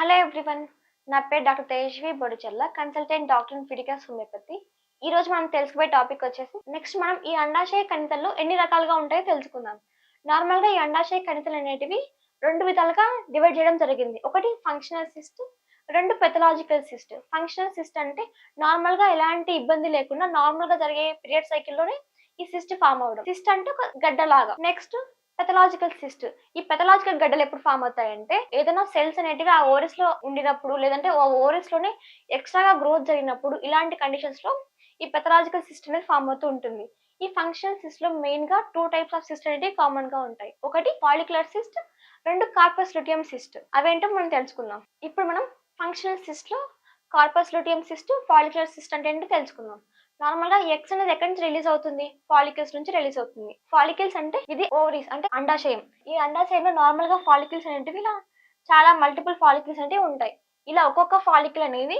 Hello everyone నా పేరు doctor Tejavi Bodichella consultant doctor in Fiticus homeopathy ఈ రోజు మనం తెలుసుకోబోయే టాపిక్ వచ్చేసి నెక్స్ట్ మనం ఈ అండాశయ కణితల్లో ఎన్ని రకాలుగా ఉంటాయో తెలుసుకుందాం. నార్మల్గా ఈ అండాశయ కణితలు అనేటివి రెండు విధాలుగా డివైడ్ చేయడం జరిగింది. ఒకటి ఫంక్షనల్ సిస్ట్ రెండు పెథలాజికల్ సిస్ట్ ఫంక్షనల్ సిస్ట్ అంటే నార్మల్గా ఎలాంటి ఇబ్బంది లేకుండా నార్మల్గా జరిగే పీరియడ్ సైకిల్లోనే ఈ సిస్ట్ ఫామ్ అవడం సిస్ట్ అంటే ఒక గడ్డలాగా. నెక్స్ట్ పెథలాజికల్ సిస్ట్ ఈ పెథలాజికల్ గడ్డలు ఎప్పుడు ఫామ్ అవుతాయంటే ఏదైనా సెల్స్ అనేటివి ఆ ఓరెస్లో ఉండినప్పుడు లేదంటే ఆ ఓరెస్లోనే ఎక్స్ట్రాగా గ్రోత్ జరిగినప్పుడు ఇలాంటి కండిషన్స్లో ఈ పెథలాజికల్ సిస్ట్ అనేది ఫామ్ అవుతూ ఉంటుంది. ఈ ఫంక్షనల్ సిస్ట్లో మెయిన్గా టూ టైప్స్ ఆఫ్ సిస్ట్ అనేవి కామన్గా ఉంటాయి. ఒకటి పాలిక్యులర్ సిస్ట్ రెండు కార్పస్ లుటియం సిస్ట్ అవేంటో మనం తెలుసుకుందాం. ఇప్పుడు మనం functional సిస్ట్లో corpus luteum cyst follicular cyst అంటే ఏంటో తెలుసుకుందాం. నార్మల్గా ఎక్స్ అనేది ఎక్కడి నుంచి రిలీజ్ అవుతుంది? ఫాలికల్స్ నుంచి రిలీజ్ అవుతుంది. ఫాలికల్స్ అంటే ఇది ఓవరీస్ అంటే అండాశయం. ఈ అండాశయంలో నార్మల్గా ఫాలికల్స్ అనేటివి ఇలా చాలా మల్టిపుల్ ఫాలికల్స్ అనేవి ఉంటాయి. ఇలా ఒక్కొక్క ఫాలికల్ అనేది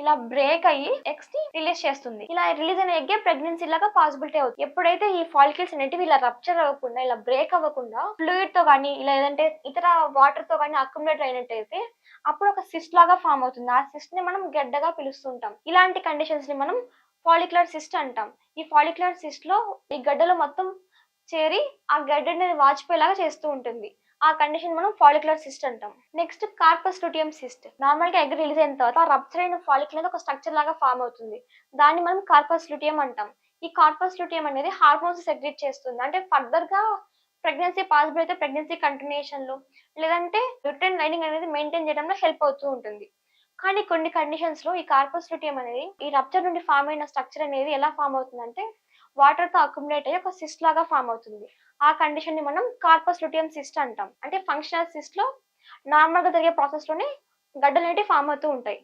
ఇలా బ్రేక్ అయ్యి ఎగ్స్ని రిలీజ్ చేస్తుంది. ఇలా రిలీజ్ అయిన ఎగ్గే ప్రెగ్నెన్సీ లాగా పాసిబిలిటీ అవుతుంది. ఎప్పుడైతే ఈ ఫాలికల్స్ అనేటివి ఇలా రప్చర్ అవ్వకుండా ఇలా బ్రేక్ అవ్వకుండా ఫ్లూయిడ్తో కానీ ఇలా ఏదంటే ఇతర వాటర్తో కానీ అక్యుములేట్ అయినట్టయితే అప్పుడు ఒక సిస్ట్ లాగా ఫామ్ అవుతుంది. ఆ సిస్ట్ని మనం గడ్డగా పిలుస్తుంటాం. ఇలాంటి కండిషన్స్ని మనం ఫాలిక్యులర్ సిస్ట్ అంటాం. ఈ ఫాలిక్యులర్ సిస్ట్లో ఈ గడ్డలో మొత్తం చేరి ఆ గడ్డ అనేది వాచిపోయేలాగా చేస్తూ ఉంటుంది. ఆ కండిషన్ మనం ఫాలిక్యులర్ సిస్ట్ అంటాం. నెక్స్ట్ కార్పస్ లుటియం సిస్ట్ నార్మల్గా ఎగ్ రిలీజ్ అయిన తర్వాత రప్చర్ అయిన ఫాలిక్యులర్ అనేది ఒక స్ట్రక్చర్ లాగా ఫామ్ అవుతుంది. దాన్ని మనం కార్పస్ లుటియం అంటాం. ఈ కార్పస్ లుటియం అనేది హార్మోన్స్ సెగ్రేట్ చేస్తుంది. అంటే ఫర్దర్గా ప్రెగ్నెన్సీ పాసిబుల్ అయితే ప్రెగ్నెన్సీ కంటిన్యూషన్లో లేదంటే రిటర్న్ లైనింగ్ అనేది మెయింటైన్ చేయడంలో హెల్ప్ అవుతూ ఉంటుంది. కానీ కొన్ని కండిషన్స్లో ఈ కార్పస్ లుటియం అనేది ఈ రప్చర్ నుండి ఫామ్ అయిన స్ట్రక్చర్ అనేది ఎలా ఫామ్ అవుతుందంటే వాటర్తో అక్యుములేట్ అయ్యి ఒక సిస్ట్ లాగా ఫామ్ అవుతుంది. ఆ కండిషన్ని మనం కార్పస్ లుటియం సిస్ట్ అంటాం. అంటే ఫంక్షనల్ సిస్ట్లో నార్మల్గా జరిగే ప్రాసెస్లోనే గడ్డలు అనేవి ఫామ్ అవుతూ ఉంటాయి.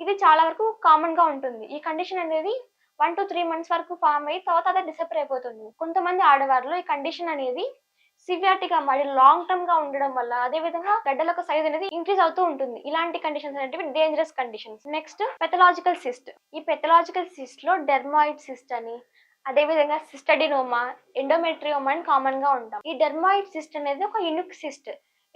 ఇది చాలా వరకు కామన్గా ఉంటుంది. ఈ కండిషన్ అనేది వన్ టు త్రీ మంత్స్ వరకు ఫామ్ అయ్యి తర్వాత అదే డిసపర్ అయిపోతుంది. కొంతమంది ఆడవారిలో ఈ కండిషన్ అనేది సివియారిటీగా మరి లాంగ్ టర్మ్గా ఉండడం వల్ల అదే విధంగా గడ్డలకు సైజ్ అనేది ఇంక్రీజ్ అవుతూ ఉంటుంది. ఇలాంటి కండిషన్స్ అనేటివి dangerous conditions next pathological cyst ఈ పెథలాజికల్ సిస్ట్లో డెర్మాయిడ్ సిస్ట్ అని అదే విధంగా సిస్టడినోమా ఎండోమెట్రియోమా అని కామన్గా ఉంటాం. ఈ డెర్మాయిడ్ సిస్ట్ అనేది ఒక యునిక్ సిస్ట్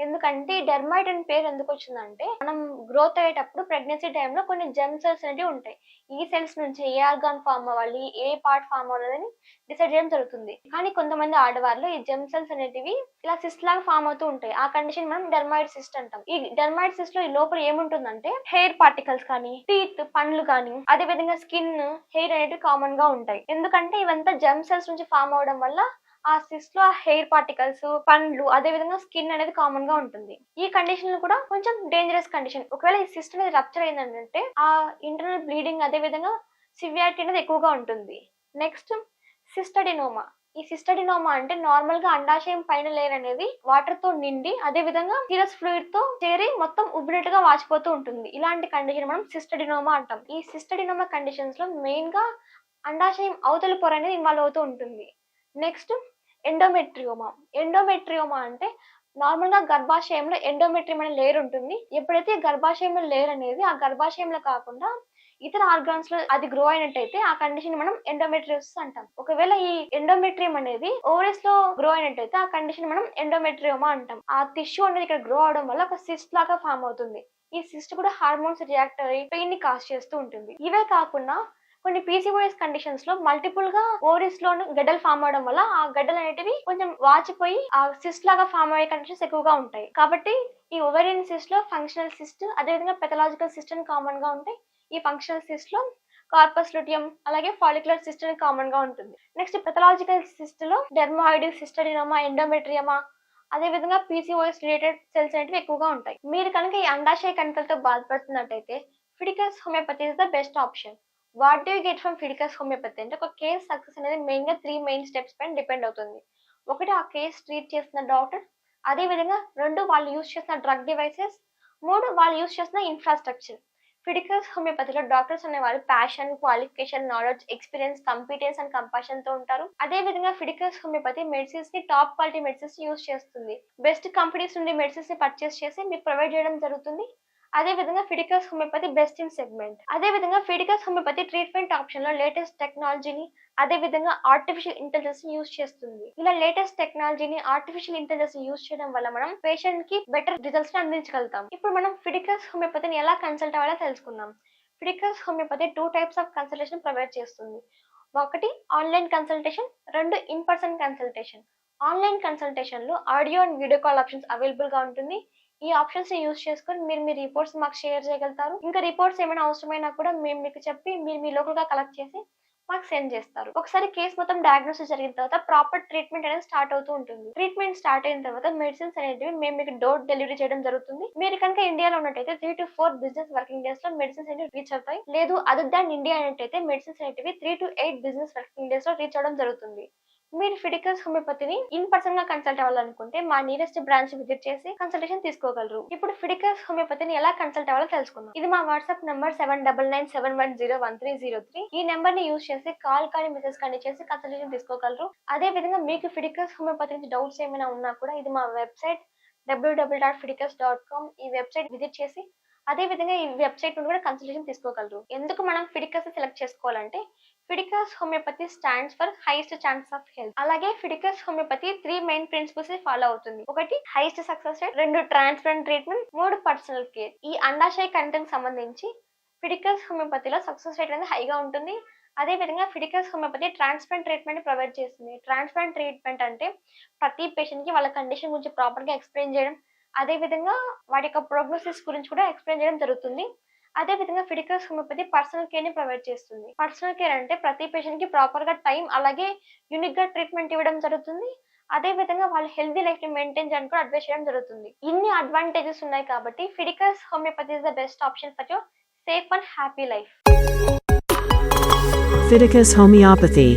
ఎందుకంటే ఈ డెర్మైట్ అని పేరు ఎందుకు వచ్చిందంటే మనం గ్రోత్ అయ్యేటప్పుడు ప్రెగ్నెన్సీ టైంలో కొన్ని జెమ్ సెల్స్ అనేవి ఉంటాయి. ఈ సెల్స్ నుంచి ఏ ఆర్గాన్ ఫామ్ అవ్వాలి ఏ పార్ట్ ఫామ్ అవ్వాలని డిసైడ్ చేయడం జరుగుతుంది. కానీ కొంతమంది ఆడవాళ్ళు ఈ జెమ్ సెల్స్ అనేటివి ఇలా సిస్ట్ లాగా ఫామ్ అవుతూ ఉంటాయి. ఆ కండిషన్ మనం డెర్మైడ్ సిస్ట్ అంటాం. ఈ డెర్మైడ్ సిస్ట్లో ఈ లోపల ఏముంటుందంటే హెయిర్ పార్టికల్స్ కానీ టీత్ పండ్లు కానీ అదే విధంగా స్కిన్ హెయిర్ అనేటివి కామన్గా ఉంటాయి. ఎందుకంటే ఇవంతా జెమ్ సెల్స్ నుంచి ఫామ్ అవడం వల్ల ఆ సిస్ట్లో హెయిర్ పార్టికల్స్ పండ్లు అదే విధంగా స్కిన్ అనేది కామన్గా ఉంటుంది. ఈ కండిషన్ కూడా కొంచెం డేంజరస్ కండిషన్ ఒకవేళ ఈ సిస్ట్ అనేది రప్చర్ అయిందంటే ఆ ఇంటర్నల్ బ్లీడింగ్ అదే విధంగా సివియారిటీ అనేది ఎక్కువగా ఉంటుంది. నెక్స్ట్ సిస్టడినోమా ఈ సిస్టడినోమా అంటే నార్మల్గా అండాశయం పైన లేయర్ అనేది వాటర్తో నిండి అదే విధంగా సీరస్ ఫ్లూయిడ్తో చేరి మొత్తం ఉబ్బినట్టుగా వాచిపోతూ ఉంటుంది. ఇలాంటి కండిషన్ మనం సిస్టడినోమా అంటాం. ఈ సిస్టడినోమా కండిషన్స్లో మెయిన్గా అండాశయం అవతల పొర అనేది ఇన్వాల్వ్ అవుతూ ఉంటుంది. నెక్స్ట్ ఎండోమెట్రియోమా ఎండోమెట్రియోమా అంటే నార్మల్గా గర్భాశయంలో ఎండోమెట్రియం అనే లేయర్ ఉంటుంది. ఎప్పుడైతే గర్భాశయంలో లేయర్ అనేది ఆ గర్భాశయంలో కాకుండా ఇతర ఆర్గాన్స్లో అది గ్రో అయినట్టయితే ఆ కండిషన్ మనం ఎండోమెట్రియోసిస్ అంటాం. ఒకవేళ ఈ ఎండోమెట్రియం అనేది ఓవరీస్లో గ్రో అయినట్టయితే ఆ కండిషన్ మనం ఎండోమెట్రియోమా అంటాం. ఆ టిష్యూ అనేది ఇక్కడ గ్రో అవడం వల్ల ఒక సిస్ట్ లాగా ఫామ్ అవుతుంది. ఈ సిస్ట్ కూడా హార్మోన్స్ రియాక్ట్ అయ్యి పెయిన్ని కాస్ చేస్తూ ఉంటుంది. ఇవే కాకుండా కొన్ని పీసీఓఎస్ కండిషన్స్లో మల్టిపుల్గా ఓవరీస్లో గడ్డలు ఫామ్ అవడం వల్ల ఆ గడ్డలు అనేటివి కొంచెం వాచిపోయి ఆ సిస్ట్ లాగా ఫామ్ అయ్యే కండిషన్స్ ఎక్కువగా ఉంటాయి. కాబట్టి ఈ ఓవరియన్ సిస్ట్లో ఫంక్షనల్ సిస్ట్ అదేవిధంగా పెథలాజికల్ సిస్ట్ అని కామన్గా ఉంటాయి ఈ ఫంక్షనల్ సిస్ట్లో కార్పస్ లుటియం అలాగే ఫాలిక్యులర్ సిస్ట్ అని కామన్గా ఉంటుంది. నెక్స్ట్ పెథలాజికల్ సిస్ట్లో డెర్మాయిడ్ సిస్టడినోమా ఎండోమెట్రియమా అదే విధంగా పీసీఓఎస్ రిలేటెడ్ సెల్స్ అనేవి ఎక్కువగా ఉంటాయి. మీరు కనుక ఈ అండాశయ కణికలతో బాధపడుతున్నట్టయితే Fiticus homeopathy is the best option what do get from Fiticus homeopathy అంటే ఒక కేస్ సక్సెస్ అనేది మెయిన్గా త్రీ మెయిన్ స్టెప్స్ పైన డిపెండ్ అవుతుంది. ఒకటి ఆ కేస్ ట్రీట్ చేసిన డాక్టర్ అదే విధంగా రెండు వాళ్ళు యూస్ చేసిన డ్రగ్ డివైసెస్ మూడు వాళ్ళు యూస్ చేసిన ఇన్ఫ్రాస్ట్రక్చర్ ఫిడికల్స్ హోమియోపతిలో డాక్టర్స్ అనేవాళ్ళు passion qualification knowledge experience competence and కంపాషన్తో ఉంటారు. అదే విధంగా ఫిడికల్స్ హోమియోపతి మెడిసిన్స్ని టాప్ క్వాలిటీ మెడిసిన్స్ యూజ్ చేస్తుంది. బెస్ట్ కంపెనీస్ నుండి మెడిసిన్స్ని పర్చేస్ చేసి మీకు ప్రొవైడ్ చేయడం జరుగుతుంది. అదే విధంగా Fiticus homeopathy best in segment అదే విధంగా ఫిడికస్ హోమియోపతి ట్రీట్మెంట్ ఆప్షన్లో లేటెస్ట్ టెక్నాలజీని అదే విధంగా ఆర్టిఫిషియల్ ఇంటెలిజెన్స్ యూస్ చేస్తుంది. ఇలా లేటెస్ట్ టెక్నాలజీని ఆర్టిఫిషియల్ ఇంటెలిజెన్స్ యూస్ చేయడం వల్ల మనం పేషెంట్కి బెటర్ రిజల్ట్స్ని అందించగలుగుతాం. ఇప్పుడు మనం ఫిడికస్ హోమియోపతిని ఎలా కన్సల్ట్ అవ్వాలో తెలుసుకుందాం. Fiticus homeopathy two types of consultation provide చేస్తుంది. ఒకటి ఆన్లైన్ కన్సల్టేషన్ రెండు in person consultation online కన్సల్టేషన్లో audio and video call options అవైలబుల్గా ఉంటుంది. ఈ ఆప్షన్స్ యూస్ చేసుకొని మీరు మీ రిపోర్ట్స్ మాకు షేర్ చేయగలుగుతారు. ఇంకా రిపోర్ట్స్ ఏమైనా అవసరమైనా కూడా మేము మీకు చెప్పి మీరు మీ లోకల్గా కలెక్ట్ చేసి మాకు సెండ్ చేస్తారు. ఒకసారి కేసు మొత్తం డయాగ్నోసిస్ జరిగిన తర్వాత ప్రాపర్ ట్రీట్మెంట్ అనేది స్టార్ట్ అవుతూ ఉంటుంది. ట్రీట్మెంట్ స్టార్ట్ అయిన తర్వాత మెడిసిన్స్ అనేటివి మేము మీకు డోర్ డెలివరీ చేయడం జరుగుతుంది. మీరు కనుక ఇండియాలో ఉన్నట్టయితే three to four business working డేస్లో మెడిసిన్స్ అనేవి రీచ్ అవుతాయి. లేదు అదర్ దాన్ ఇండియా అనేటైతే మెడిసిన్స్ అనేటివి three to eight business working డేస్లో రీచ్ అవడం జరుగుతుంది. మీరు ఫిడికల్స్ హోమియోపతిని ఇన్ పర్సన్గా కన్సల్ట్ అవ్వాలనుకుంటే మా నియరెస్ట్ బ్రాంచ్ విజిట్ చేసి కన్సల్టేషన్ తీసుకోగలరు. ఇప్పుడు ఫిడికల్స్ హోమియోపతిని ఎలా కన్సల్ట్ అవ్వాలో తెలుసుకుందాం. ఇది మా WhatsApp number seven double nine seven one zero one three zero three ఈ నెంబర్ని యూస్ చేసి కాల్ కానీ మెసేజ్ కానీ చేసి కన్సల్టేషన్ తీసుకోగలరు. అదే విధంగా మీకు ఫిడికల్స్ హోమియోపతి నుంచి డౌట్స్ ఏమైనా ఉన్నా కూడా ఇది మా website W W dot Fiticus dot com ఈ వెబ్సైట్ విజిట్ చేసి అదే విధంగా ఈ వెబ్సైట్ నుండి కూడా కన్సల్టేషన్ తీసుకోగలరు. ఎందుకు మనం ఫిడికస్ సెలెక్ట్ చేసుకోవాలంటే Fiticus homeopathy stands for highest chance of health అలాగే Fiticus homeopathy three main principles follow అవుతుంది. ఒకటి హైయెస్ట్ సక్సెస్ రేట్ రెండు ట్రాన్స్పరెంట్ ట్రీట్మెంట్ మూడు పర్సనల్ కేర్ ఈ అండాశయ కంటెంట్ సంబంధించి ఫిడికస్ హోమియోపతిలో సక్సెస్ రేట్ అనేది హైగా ఉంటుంది. అదే విధంగా Fiticus homeopathy transparent treatment provide చేస్తుంది. ట్రాన్స్పరెంట్ ట్రీట్మెంట్ అంటే ప్రతి పేషెంట్కి వాళ్ళ కండిషన్ గురించి ప్రాపర్గా ఎక్స్ప్లెయిన్ చేయడం అదే విధంగా వాటి యొక్క ప్రోగ్నోసిస్ గురించి కూడా ఎక్స్ప్లెయిన్ చేయడం జరుగుతుంది. అదే విధంగా ఫిడికల్స్ హోమియోపతి పర్సనల్ కేర్ని ప్రొవైడ్ చేస్తుంది. పర్సనల్ కేర్ అంటే ప్రతి పేషెంట్కి ప్రాపర్గా టైం అలాగే యూనిక్గా ట్రీట్మెంట్ ఇవ్వడం జరుగుతుంది. అదే విధంగా వాళ్ళ హెల్తీ లైఫ్ని మెయింటైన్ చేయడానికి కూడా అడ్వైస్ చేయడం జరుగుతుంది. ఇన్ని అడ్వాంటేజెస్ ఉన్నాయి కాబట్టి Fiticus homeopathy is the best option for your safe and happy life Fiticus Homeopathy